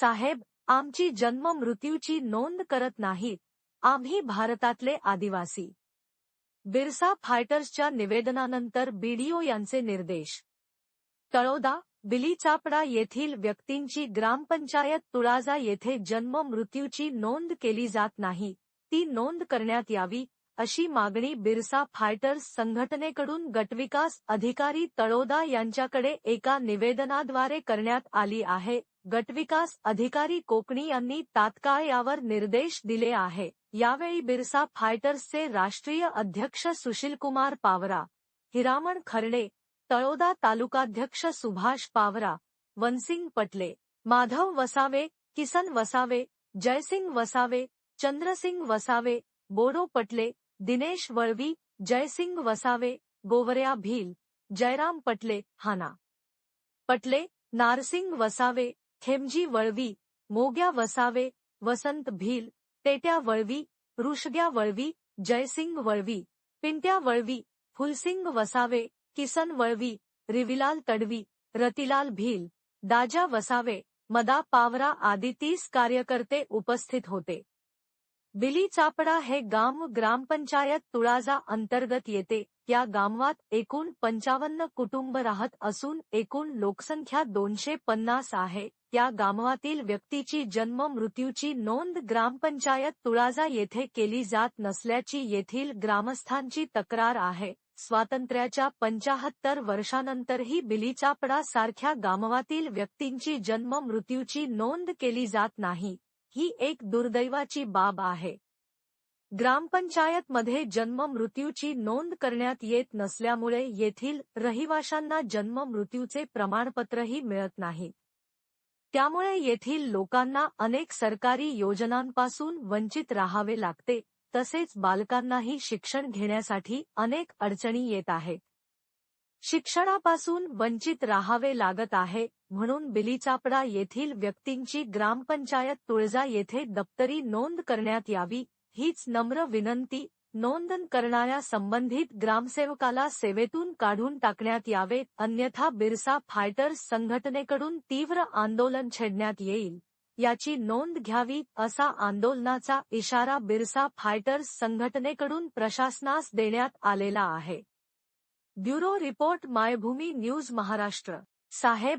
साहेब आमची जन्म मृत्यूची नोंद करत नाहीत. आम्ही भारतातले आदिवासी. बिरसा फायटर्सच्या निवेदनानंतर बीडीओ यांचे निर्देश. तळोदा बिलीचापडा येथील व्यक्तींची ग्रामपंचायत तुळाजा येथे जन्म मृत्यूची नोंद केली जात नाही. ती नोंद करण्यात यावी अशी मागणी बिरसा फायटर्स संघटनेकडून गटविकास अधिकारी तळोदा यांच्याकडे एका निवेदनाद्वारे करण्यात आली आहे. गटविकास अधिकारी कोकणी यांनी तात्काळ यावर निर्देश दिले आहे. यावेळी बिरसा फायटर्सचे राष्ट्रीय अध्यक्ष सुशीलकुमार पावरा, हिरामण खर्डे, तळोदा तालुकाध्यक्ष सुभाष पावरा, वनसिंग पटले, माधव वसावे, किसन वसावे, जयसिंग वसावे, चंद्रसिंग वसावे, बोडो पटले, दिनेश वळवी, जयसिंग वसावे, गोवऱ्या भील, जयराम पटले, हाना पटले, नारसिंग वसावे खेमजी वळवी मोग्या वसावे वसंत भील तेट्या वळवी ऋषग्या वळवी जयसिंग वळवी पिंट्या वळवी फुलसिंग वसावे किसन वळवी रिविलाल तडवी रतिलाल भील दाजा वसावे मदा पावरा आदी तीस कार्यकर्ते उपस्थित होते. बिली चापडा हे गाम ग्रामपंचायत तुळाजा अंतर्गत येते. या गामवात एकूण पंचावन्न कुटुंब राहत असून एकूण लोकसंख्या दोनशे पन्नास आहे. या गावातील व्यक्तीची जन्म मृत्यूची नोंद ग्रामपंचायत तुळाजा येथे केली जात नसल्याची येथील ग्रामस्थांची तक्रार आहे. स्वातंत्र्याच्या पंचाहत्तर वर्षानंतरही बिलीचापडा सारख्या गामवातील व्यक्तींची जन्म मृत्यूची नोंद केली जात नाही. ही एक दुर्दैवाची बाब आहे. ग्रामपंचायतमध्ये जन्म मृत्यूची नोंद करण्यात येत नसल्यामुळे येथील रहिवाशांना जन्म मृत्यूचे प्रमाणपत्रही मिळत नाही. त्यामुळे येथील लोकांना अनेक सरकारी योजनांपासून वंचित राहावे लागते तसेच बालकांनाही शिक्षण घेण्यासाठी अनेक अडचणी येत आहेत. शिक्षणापासून वंचित राहावे लागत आहे म्हणून बिलीचापडा येथील व्यक्तींची ग्रामपंचायत तुळजा येथे दप्तरी नोंद करण्यात यावी हीच नम्र विनंती नोंदण करणाऱ्या संबंधित ग्रामसेवकाला सेवेतून काढून टाकण्यात यावे अन्यथा बिरसा फायटर्स संघटनेकडून तीव्र आंदोलन छेडण्यात येईल. याची नोंद घ्यावी असा आंदोलनाचा इशारा बिरसा फायटर्स संघटनेकडून प्रशासनास देण्यात आलेला आहे. Bureau report Maybhumi news Maharashtra. साहेब